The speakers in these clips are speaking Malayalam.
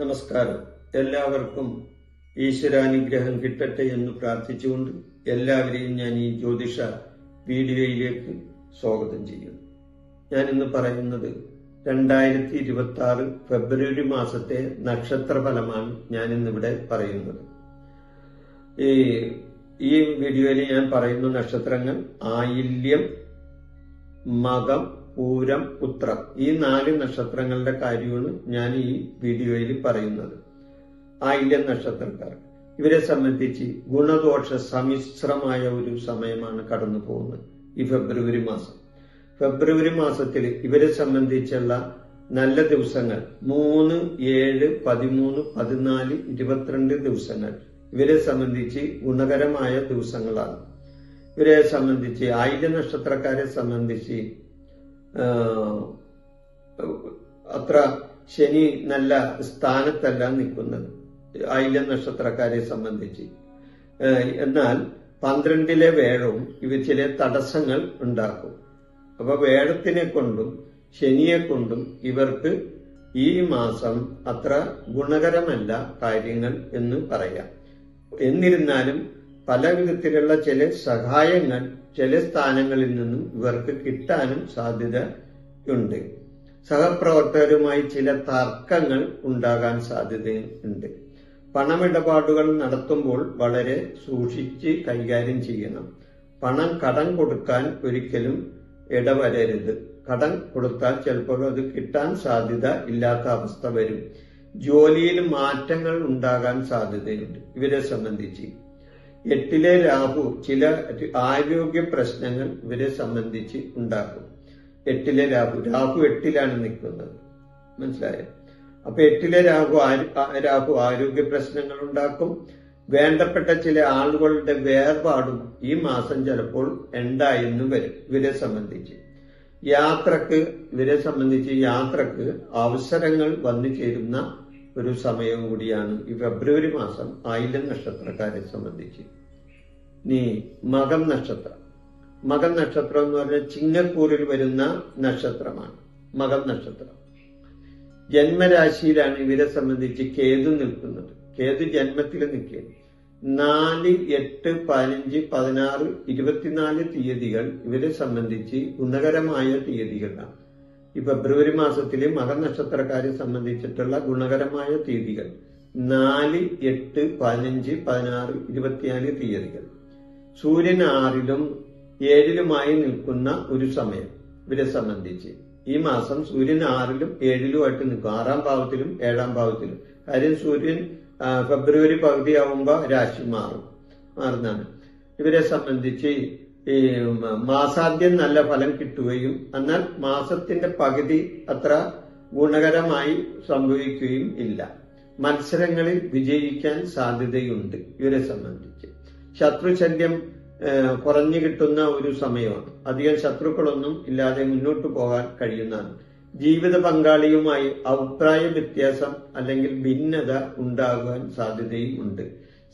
നമസ്കാരം. എല്ലാവർക്കും ഈശ്വരാനുഗ്രഹം കിട്ടട്ടെ എന്ന് പ്രാർത്ഥിച്ചുകൊണ്ട് എല്ലാവരെയും ഞാൻ ഈ ജ്യോതിഷ വീഡിയോയിലേക്ക് സ്വാഗതം ചെയ്യുന്നു. ഞാൻ ഇന്ന് പറയുന്നത് രണ്ടായിരത്തി ഇരുപത്തി ആറ് ഫെബ്രുവരി മാസത്തെ നക്ഷത്ര ഫലമാണ് ഞാൻ ഇന്നിവിടെ പറയുന്നത്. ഈ ഈ വീഡിയോയിൽ ഞാൻ പറയുന്ന നക്ഷത്രങ്ങൾ ആയില്യം മകം പൂരം ഉത്രം ഈ നാല് നക്ഷത്രങ്ങളുടെ കാര്യമാണ് ഞാൻ ഈ വീഡിയോയിൽ പറയുന്നത്. ആയില്യ നക്ഷത്രക്കാർ. ഇവരെ സംബന്ധിച്ച് ഗുണദോഷ സമ്മിശ്രമായ ഒരു സമയമാണ് കടന്നു പോകുന്നത്. ഈ ഫെബ്രുവരി മാസം. ഫെബ്രുവരി മാസത്തിൽ ഇവരെ സംബന്ധിച്ചുള്ള നല്ല ദിവസങ്ങൾ. മൂന്ന് ഏഴ് പതിമൂന്ന് പതിനാല് ഇരുപത്തിരണ്ട് ദിവസങ്ങൾ. ഇവരെ സംബന്ധിച്ച് ഗുണകരമായ ദിവസങ്ങളാണ്. ഇവരെ സംബന്ധിച്ച് ആയുധ നക്ഷത്രക്കാരെ സംബന്ധിച്ച് അത്ര ശനി നല്ല സ്ഥാനത്തല്ല നിൽക്കുന്നത് ആയില്യ നക്ഷത്രക്കാരെ സംബന്ധിച്ച്. എന്നാൽ പന്ത്രണ്ടിലെ വേഴവും ഇവ ചില തടസ്സങ്ങൾ ഉണ്ടാക്കും. അപ്പൊ വേഴത്തിനെ കൊണ്ടും ശനിയെ കൊണ്ടും ഇവർക്ക് ഈ മാസം അത്ര ഗുണകരമല്ല കാര്യങ്ങൾ എന്ന് പറയാം. എന്നിരുന്നാലും പല വിധത്തിലുള്ള ചില സഹായങ്ങൾ ചില സ്ഥാനങ്ങളിൽ നിന്നും ഇവർക്ക് കിട്ടാനും സാധ്യതയുണ്ട് സഹപ്രവർത്തകരുമായി ചില തർക്കങ്ങൾ ഉണ്ടാകാൻ സാധ്യതയുണ്ട് പണമിടപാടുകൾ നടത്തുമ്പോൾ വളരെ സൂക്ഷിച്ച് കൈകാര്യം ചെയ്യണം. പണം കടം കൊടുക്കാൻ ഒരിക്കലും ഇടവരരുത്. കടം കൊടുത്താൽ ചിലപ്പോൾ അത് കിട്ടാൻ സാധ്യത ഇല്ലാത്ത അവസ്ഥ വരും. ജോലിയിൽ മാറ്റങ്ങൾ ഉണ്ടാകാൻ സാധ്യതയുണ്ട്. ഇവരെ സംബന്ധിച്ച് എട്ടിലെ രാഹു ചില ആരോഗ്യ പ്രശ്നങ്ങൾ ഇവരെ സംബന്ധിച്ച് ഉണ്ടാക്കും. എട്ടിലെ രാഹു രാഹു എട്ടിലാണ് നിൽക്കുന്നത്. മനസ്സിലായോ? അപ്പൊ എട്ടിലെ രാഹു രാഹു ആരോഗ്യ പ്രശ്നങ്ങൾ ഉണ്ടാക്കും. വേണ്ടപ്പെട്ട ചില ആളുകളുടെ വേർപാടും ഈ മാസം ചിലപ്പോൾ ഉണ്ടായെന്നും വരും ഇവരെ സംബന്ധിച്ച്. യാത്രയ്ക്ക് ഇവരെ സംബന്ധിച്ച് യാത്രയ്ക്ക് അവസരങ്ങൾ വന്നു ചേരുന്ന ഒരു സമയം കൂടിയാണ്. ഈ ഫെബ്രുവരി മാസം ആയില്യം നക്ഷത്രക്കാരെ സംബന്ധിച്ച്. നീ മകം നക്ഷത്രം. മകം നക്ഷത്രം എന്ന് പറഞ്ഞാൽ ചിങ്ങക്കൂറിൽ വരുന്ന നക്ഷത്രമാണ്. മകം നക്ഷത്രം. ജന്മരാശിയിലാണ് ഇവരെ സംബന്ധിച്ച് കേതു നിൽക്കുന്നത്. കേതു ജന്മത്തിൽ നിൽക്കുകയാണ്. നാല് എട്ട് പതിനഞ്ച് പതിനാറ് ഇരുപത്തിനാല് തീയതികൾ ഇവരെ സംബന്ധിച്ച് ഗുണകരമായ തീയതികളാണ്. ഈ ഫെബ്രുവരി മാസത്തിലെ മകനക്ഷത്രക്കാരെ സംബന്ധിച്ചിട്ടുള്ള ഗുണകരമായ തീയതികൾ. നാല് എട്ട് പതിനഞ്ച് പതിനാറ് ഇരുപത്തിനാല് തീയതികൾ. സൂര്യൻ ആറിലും ഏഴിലുമായി നിൽക്കുന്ന ഒരു സമയം ഇവരെ സംബന്ധിച്ച്. ഈ മാസം സൂര്യൻ ആറിലും ഏഴിലുമായിട്ട് നിൽക്കും. ആറാം ഭാവത്തിലും ഏഴാം ഭാവത്തിലും. കാര്യം സൂര്യൻ ഫെബ്രുവരി പകുതിയാവുമ്പോ രാശി മാറും. മാറുന്നതാണ്. ഇവരെ സംബന്ധിച്ച് ഈ മാസാദ്യം നല്ല ഫലം കിട്ടുകയും എന്നാൽ മാസത്തിന്റെ പകുതി അത്ര ഗുണകരമായി സംഭവിക്കുകയും ഇല്ല. മത്സരങ്ങളിൽ വിജയിക്കാൻ സാധ്യതയുണ്ട് ഇവരെ സംബന്ധിച്ച്. ശത്രുശല്യം കുറഞ്ഞു കിട്ടുന്ന ഒരു സമയമാണ്. അധികം ശത്രുക്കളൊന്നും ഇല്ലാതെ മുന്നോട്ട് പോകാൻ കഴിയുന്നതാണ്. ജീവിത പങ്കാളിയുമായി അഭിപ്രായ വ്യത്യാസം അല്ലെങ്കിൽ ഭിന്നത ഉണ്ടാകാൻ സാധ്യതയും ഉണ്ട്.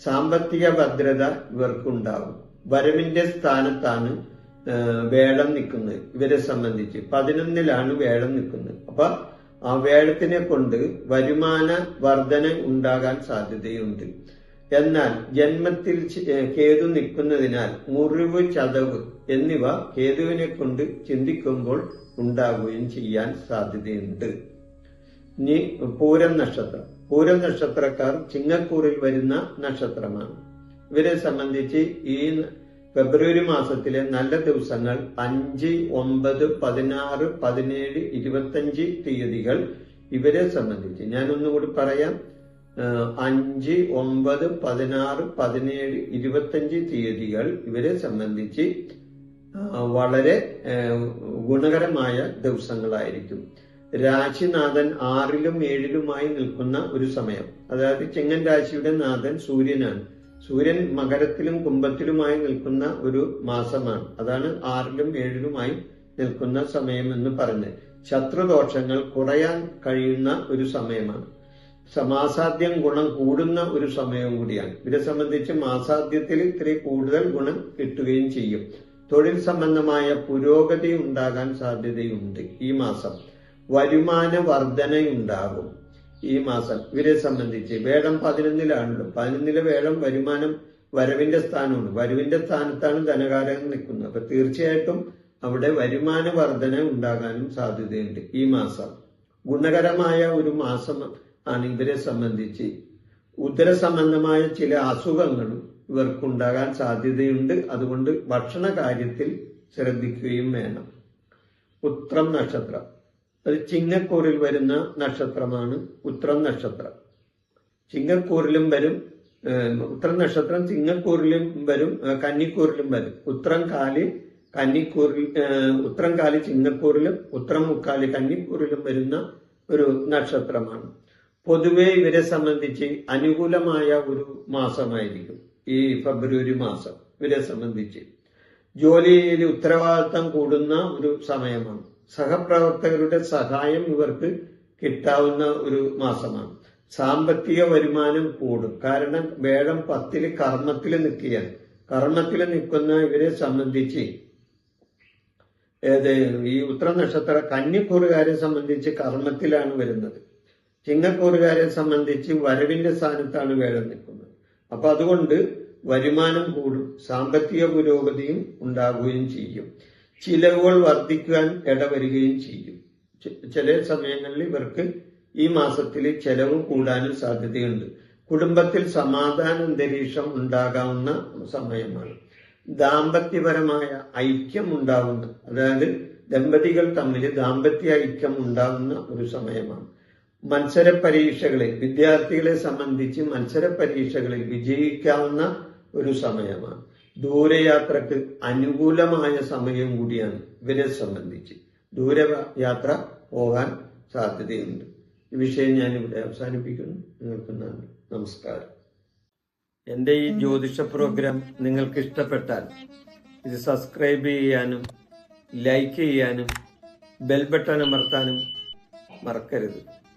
സാമ്പത്തിക ഭദ്രത ഇവർക്കുണ്ടാകും. വരവിന്റെ സ്ഥാനത്താണ് വേളം നിൽക്കുന്നത്. ഇവരെ സംബന്ധിച്ച് പതിനൊന്നിലാണ് വേളം നിൽക്കുന്നത്. അപ്പൊ ആ വേളത്തിനെ കൊണ്ട് വരുമാന വർധന ഉണ്ടാകാൻ സാധ്യതയുണ്ട്. എന്നാൽ ജന്മത്തിൽ കേതു നിൽക്കുന്നതിനാൽ മുറിവ് ചതവ് എന്നിവ കേതുവിനെ കൊണ്ട് ചിന്തിക്കുമ്പോൾ ഉണ്ടാകുകയും ചെയ്യാൻ സാധ്യതയുണ്ട്. ഇനി പൂരം നക്ഷത്രം. പൂരം നക്ഷത്രക്കാർ ചിങ്ങക്കൂറിൽ വരുന്ന നക്ഷത്രമാണ്. ഇവരെ സംബന്ധിച്ച് ഈ ഫെബ്രുവരി മാസത്തിലെ നല്ല ദിവസങ്ങൾ അഞ്ച് ഒമ്പത് പതിനാറ് പതിനേഴ് ഇരുപത്തഞ്ച് തീയതികൾ ഇവരെ സംബന്ധിച്ച്. ഞാനൊന്നുകൂടി പറയാം. അഞ്ച് ഒമ്പത് പതിനാറ് പതിനേഴ് ഇരുപത്തഞ്ച് തീയതികൾ ഇവരെ സംബന്ധിച്ച് വളരെ ഗുണകരമായ ദിവസങ്ങളായിരിക്കും. രാശിനാഥൻ ആറിലും ഏഴിലുമായി നിൽക്കുന്ന ഒരു സമയം. അതായത് ചെങ്ങൻ രാശിയുടെ നാഥൻ സൂര്യനാണ്. സൂര്യൻ മകരത്തിലും കുംഭത്തിലുമായി നിൽക്കുന്ന ഒരു മാസമാണ്. അതാണ് ആറിലും ഏഴിലുമായി നിൽക്കുന്ന സമയം എന്ന് പറഞ്ഞ് ശത്രുദോഷങ്ങൾ കുറയാൻ കഴിയുന്ന ഒരു സമയമാണ്. സമാസാദ്യം ഗുണം കൂടുന്ന ഒരു സമയവും കൂടിയാണ്. ഇവരെ സംബന്ധിച്ച് മാസാദ്യത്തിൽ ഇത്തിരി കൂടുതൽ ഗുണം കിട്ടുകയും ചെയ്യും. തൊഴിൽ സംബന്ധമായ പുരോഗതി ഉണ്ടാകാൻ സാധ്യതയുണ്ട് ഈ മാസം. വരുമാന വർധനയുണ്ടാകും. ഈ മാസം. ഇവരെ സംബന്ധിച്ച് വേഴം പതിനൊന്നിലാണല്ലോ പതിനൊന്നിലെ വേഴം വരുമാനം വരവിന്റെ സ്ഥാനമാണ്. വരവിന്റെ സ്ഥാനത്താണ് ധനകാരകൻ നിൽക്കുന്നത്. അപ്പൊ തീർച്ചയായിട്ടും അവിടെ വരുമാന വർധന ഉണ്ടാകാനും സാധ്യതയുണ്ട് ഈ മാസം. ഗുണകരമായ ഒരു മാസം ആണ് ഇവരെ സംബന്ധിച്ച്. ഉദര സംബന്ധമായ ചില അസുഖങ്ങളും ഇവർക്കുണ്ടാകാൻ സാധ്യതയുണ്ട്. അതുകൊണ്ട് ഭക്ഷണ കാര്യത്തിൽ ശ്രദ്ധിക്കുകയും വേണം. ഉത്രം നക്ഷത്രം. അത് ചിങ്ങക്കൂറിൽ വരുന്ന നക്ഷത്രമാണ് ഉത്രം നക്ഷത്രം. ചിങ്ങക്കൂറിലും വരും ഉത്രം നക്ഷത്രം ചിങ്ങക്കൂറിലും വരും കന്നിക്കൂറിലും വരും. ഉത്രം കാലി കന്നിക്കൂറിൽ ഉത്രം കാലി ചിങ്ങക്കൂറിലും ഉത്രം മുക്കാലി കന്നിക്കൂറിലും വരുന്ന ഒരു നക്ഷത്രമാണ്. പൊതുവെ ഇവരെ സംബന്ധിച്ച് അനുകൂലമായ ഒരു മാസമായിരിക്കും. ഈ ഫെബ്രുവരി മാസം ഇവരെ സംബന്ധിച്ച്. ജോലിയിൽ ഉത്തരവാദിത്തം കൂടുന്ന ഒരു സമയമാണ്. സഹപ്രവർത്തകരുടെ സഹായം ഇവർക്ക് കിട്ടാവുന്ന ഒരു മാസമാണ്. സാമ്പത്തിക വരുമാനം കൂടും. കാരണം വേഴം പത്തിൽ കർമ്മത്തിൽ നിൽക്കുകയാണ്. കർമ്മത്തിൽ നിൽക്കുന്ന ഇവരെ സംബന്ധിച്ച് ഏത് ഈ ഉത്തര നക്ഷത്ര കന്നിക്കൂറുകാരെ സംബന്ധിച്ച് കർമ്മത്തിലാണ് വരുന്നത്. ചിങ്ങക്കൂറുകാരെ സംബന്ധിച്ച് വരവിന്റെ സ്ഥാനത്താണ് വേഴം നിൽക്കുന്നത്. അപ്പൊ അതുകൊണ്ട് വരുമാനം കൂടും. സാമ്പത്തിക പുരോഗതിയും ഉണ്ടാകുകയും ചെയ്യും. ചിലവുകൾ വർദ്ധിക്കാൻ ഇടവരികയും ചെയ്യും. ചില സമയങ്ങളിൽ ഇവർക്ക് ഈ മാസത്തിൽ ചെലവ് കൂടാനും സാധ്യതയുണ്ട്. കുടുംബത്തിൽ സമാധാന അന്തരീക്ഷം ഉണ്ടാകാവുന്ന സമയമാണ്. ദാമ്പത്യപരമായ ഐക്യം ഉണ്ടാവുന്ന അതായത് ദമ്പതികൾ തമ്മിൽ ദാമ്പത്യ ഐക്യം ഉണ്ടാകുന്ന ഒരു സമയമാണ്. മത്സര പരീക്ഷകളിൽ വിദ്യാർത്ഥികളെ സംബന്ധിച്ച് മത്സര പരീക്ഷകളിൽ വിജയിക്കാവുന്ന ഒരു സമയമാണ്. ദൂരയാത്രക്ക് അനുകൂലമായ സമയം കൂടിയാണ് ഇവരെ സംബന്ധിച്ച്. ദൂരയാത്ര പോകാൻ സാധ്യതയുണ്ട്. ഈ വിഷയം ഞാൻ ഇവിടെ അവസാനിപ്പിക്കുന്നു. നിങ്ങൾക്ക് നന്ദി. നമസ്കാരം. എന്റെ ഈ ജ്യോതിഷ പ്രോഗ്രാം നിങ്ങൾക്ക് ഇഷ്ടപ്പെട്ടാൽ ഇത് സബ്സ്ക്രൈബ് ചെയ്യാനും ലൈക്ക് ചെയ്യാനും ബെൽ ബട്ടൺ അമർത്താനും മറക്കരുത്.